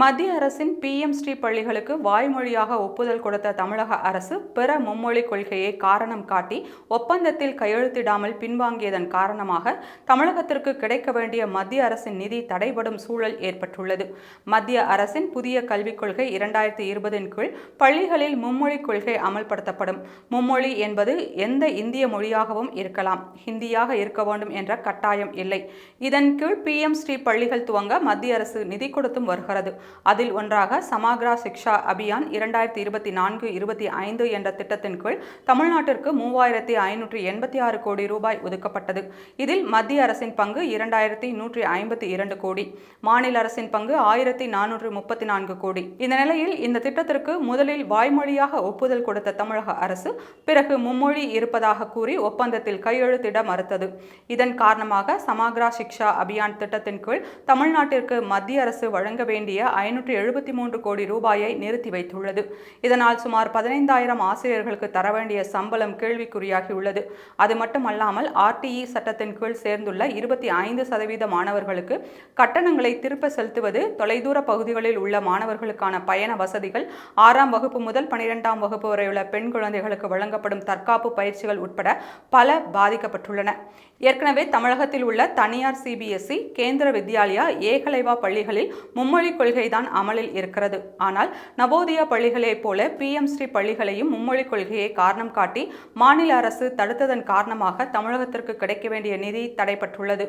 மத்திய அரசின் பிஎம் ஸ்ரீ பள்ளிகளுக்கு வாய்மொழியாக ஒப்புதல் கொடுத்த தமிழக அரசு பிற மும்மொழி கொள்கையை காரணம் காட்டி ஒப்பந்தத்தில் கையெழுத்திடாமல் பின்வாங்கியதன் காரணமாக தமிழகத்திற்கு கிடைக்க வேண்டிய மத்திய அரசின் நிதி தடைபடும் சூழல் ஏற்பட்டுள்ளது. மத்திய அரசின் புதிய கல்விக் கொள்கை இரண்டாயிரத்தி இருபதின் கீழ் பள்ளிகளில் மும்மொழி கொள்கை அமல்படுத்தப்படும். மும்மொழி என்பது எந்த இந்திய மொழியாகவும் இருக்கலாம். ஹிந்தியாக இருக்க வேண்டும் என்ற கட்டாயம் இல்லை. இதன் கீழ் பிஎம் ஸ்ரீ பள்ளிகள் துவங்க மத்திய அரசு நிதி கொடுத்தும் வருகிறது. அதில் ஒன்றாக சமாக்ரா சிக்ஷா அபியான் இரண்டாயிரத்தி இருபத்தி நான்கு இருபத்தி ஐந்து என்ற திட்டத்தின் கீழ் தமிழ்நாட்டிற்கு மூவாயிரத்தி ஐநூற்றி எண்பத்தி ஆறு கோடி ரூபாய் ஒதுக்கப்பட்டது. இதில் மத்திய அரசின் பங்கு இரண்டாயிரத்தி நூற்றி ஐம்பத்தி இரண்டு கோடி மாநில அரசின் பங்கு ஆயிரத்தி நானூற்று முப்பத்தி நான்கு கோடி. இந்த நிலையில் இந்த திட்டத்திற்கு முதலில் வாய்மொழியாக ஒப்புதல் கொடுத்த தமிழக அரசு பிறகு மும்மொழி இருப்பதாக கூறி ஒப்பந்தத்தில் கையெழுத்திட மறுத்தது. இதன் காரணமாக சமாக்ரா சிக்ஷா அபியான் திட்டத்தின் கீழ் தமிழ்நாட்டிற்கு மத்திய அரசு வழங்க வேண்டிய ஐநூற்று எழுபத்தி மூன்று கோடி ரூபாயை நிறுத்தி வைத்துள்ளது. இதனால் சுமார் பதினைந்தாயிரம் ஆசிரியர்களுக்கு தர வேண்டிய சம்பளம் கேள்விக்குறியாகியுள்ளது. அது மட்டுமல்லாமல் ஆர்டிஇ சட்டத்தின் கீழ் சேர்ந்துள்ள இருபத்தி ஐந்து சதவீத மாணவர்களுக்கு கட்டணங்களை திருப்ப செலுத்துவது தொலைதூர பகுதிகளில் உள்ள மாணவர்களுக்கான பயண வசதிகள் ஆறாம் வகுப்பு முதல் பனிரெண்டாம் வகுப்பு வரையுள்ள பெண் குழந்தைகளுக்கு வழங்கப்படும் தற்காப்பு பயிற்சிகள் உட்பட பல பாதிக்கப்பட்டுள்ளன. ஏற்கனவே தமிழகத்தில் உள்ள தனியார் சிபிஎஸ்இ கேந்திர வித்யாலயா ஏகலைவா பள்ளிகளில் மும்மொழி கொள்கைதான் அமலில் இருக்கிறது. ஆனால் நவோதயா பள்ளிகளைப் போல பிஎம் ஸ்ரீ பள்ளிகளையும் மும்மொழி கொள்கையை காரணம் காட்டி மாநில அரசு தடுத்ததன் காரணமாக தமிழகத்திற்கு கிடைக்க வேண்டிய நிதி தடைப்பட்டுள்ளது